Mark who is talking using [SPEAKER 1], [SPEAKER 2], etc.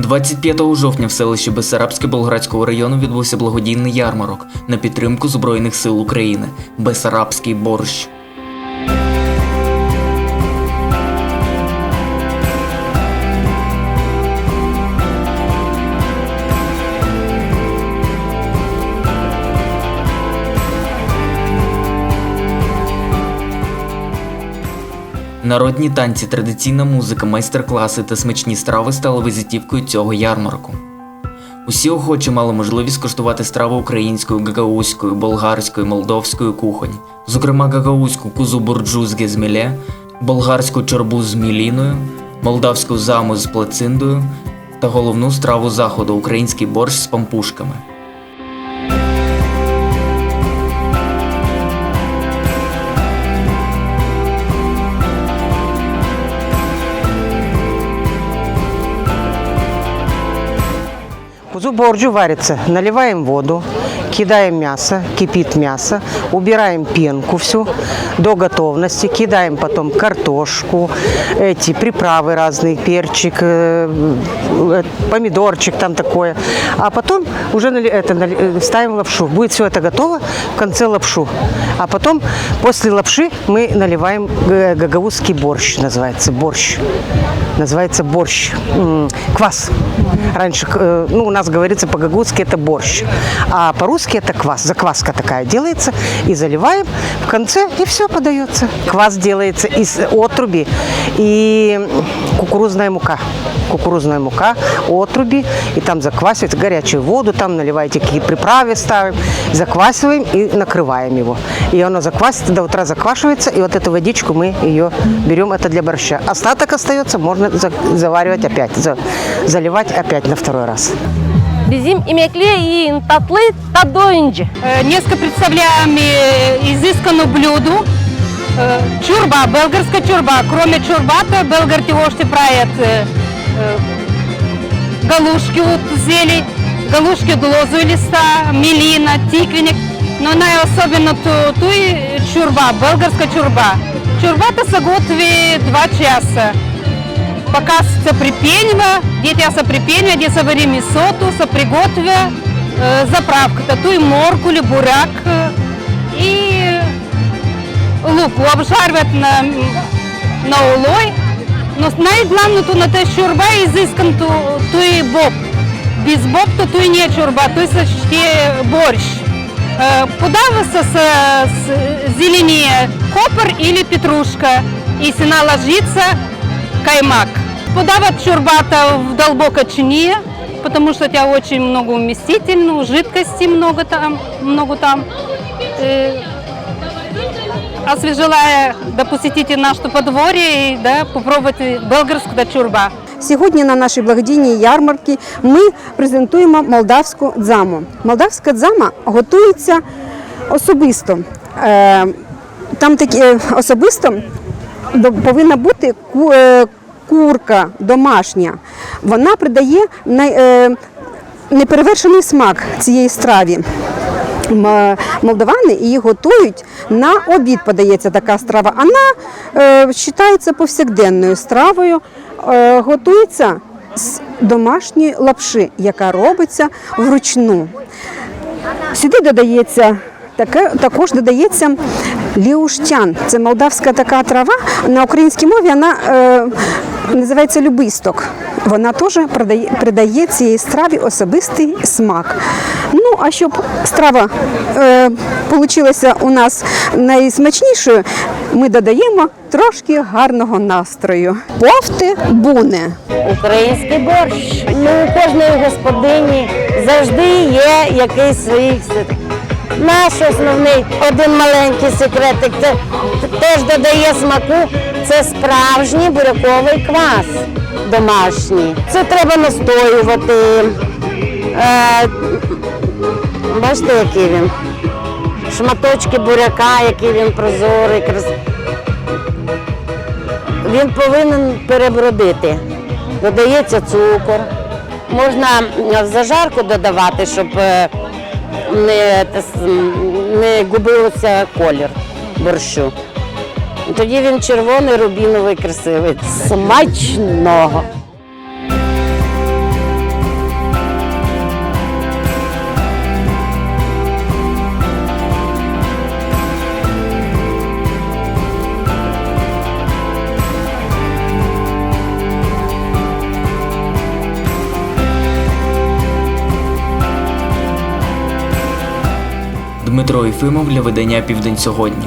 [SPEAKER 1] 25 жовтня в селищі Бесарабське Болградського району відбувся благодійний ярмарок на підтримку Збройних сил України Бесарабський борщ. Народні танці, традиційна музика, майстер-класи та смачні страви стали визитівкою цього ярмарку. Усі охочі мали можливість коштувати страви української, гагаузької, болгарської, молдовської кухонь, зокрема гагаузьку кузу бурджу з гезміле, болгарську чорбу з міліною, молдавську заму з плациндою та головну страву заходу український борщ з пампушками.
[SPEAKER 2] Кузу борджу варится. Наливаем воду, кидаем мясо, кипит мясо, убираем пенку всю до готовности, кидаем потом картошку, эти приправы разные, перчик, э, э, помидорчик там такое. А потом уже это, э, ставим лапшу. Будет все это готово, в конце лапшу. А потом после лапши мы наливаем гагаузский борщ, называется борщ. Называется борщ. Квас. Раньше, ну, у нас говорится по-гагузски это борщ, а по-русски это квас. Закваска такая делается и заливаем в конце, и все подается. Квас делается из отруби и кукурузная мука. Кукурузная мука, отруби, и там заквасивается горячую воду, там наливаете какие приправы ставим, заквасиваем и накрываем его. И оно заквасится, до утра заквашивается, и вот эту водичку мы ее берем, это для борща. Остаток остается, можно за- заваривать опять, за- заливать опять на второй раз.
[SPEAKER 3] Bizim emekli tatlı tadı önce.
[SPEAKER 4] Э, Несколько представляем э, изысканную блюду. Э, Чурба, белгарская чурба. Кроме чурбата, белгар тивошти правят э, э, галушки от зелень, галушки от лозу листа, мелина, тиквенник. Но най-особено ту, ту и чурба, белгарская чурба. Чурбата се готви 2 часа. Показ соприпеньва, дитя соприпеньва, де саварими соту, соприготвя, э, заправка, и моркули, буряк э, и луку обжарвать на, на улой. Но найглавное то на те щурба изыскан ту, ту и боб. Без боб то ту и не чурба, а то есть борщ. Э, Подавался с, с зеленее копор или петрушка. И сена ложится, каймак. Подават чурбата в дълбока чиния, потому что тя очень много вместительна, жидкости много там. Много там. Э, Аз ви желаю да посетите нашето подворье и да попробуйте българската чурба.
[SPEAKER 5] Сьогодні на нашій благодійній ярмарці ми презентуємо молдавську дзаму. Молдавська дзама готується особисто. Е, Там такі е, особисто до- повинна бути е, курка домашня. Вона придає е, неперевершений смак цієї страві. М- Молдавани її готують на обід, подається така страва. Вона е, вважається повсякденною стравою, е, готується з домашньої лапши, яка робиться вручну. Сюди додається таке, також додається ліуштян. Це молдавська така трава. На українській мові вона е, називається любисток. Вона теж придає, придає цій страві особистий смак. Ну, а щоб страва е, у нас найсмачнішою, ми додаємо трошки гарного настрою. Повти буне.
[SPEAKER 3] Український борщ. Ну, у кожної господині завжди є якийсь свій. Наш основний один маленький секретик, це теж додає смаку. Це справжній буряковий квас домашній. Це треба настоювати. Е, бачите, який він? Шматочки буряка, який він прозорий, крас... він повинен перебродити. Додається цукор. Можна в зажарку додавати, щоб е, не, не губилося колір борщу. Тоді він червоний, рубіновий, красивий. Смачного!
[SPEAKER 1] Дмитро Єфимов для видання Південь сьогодні.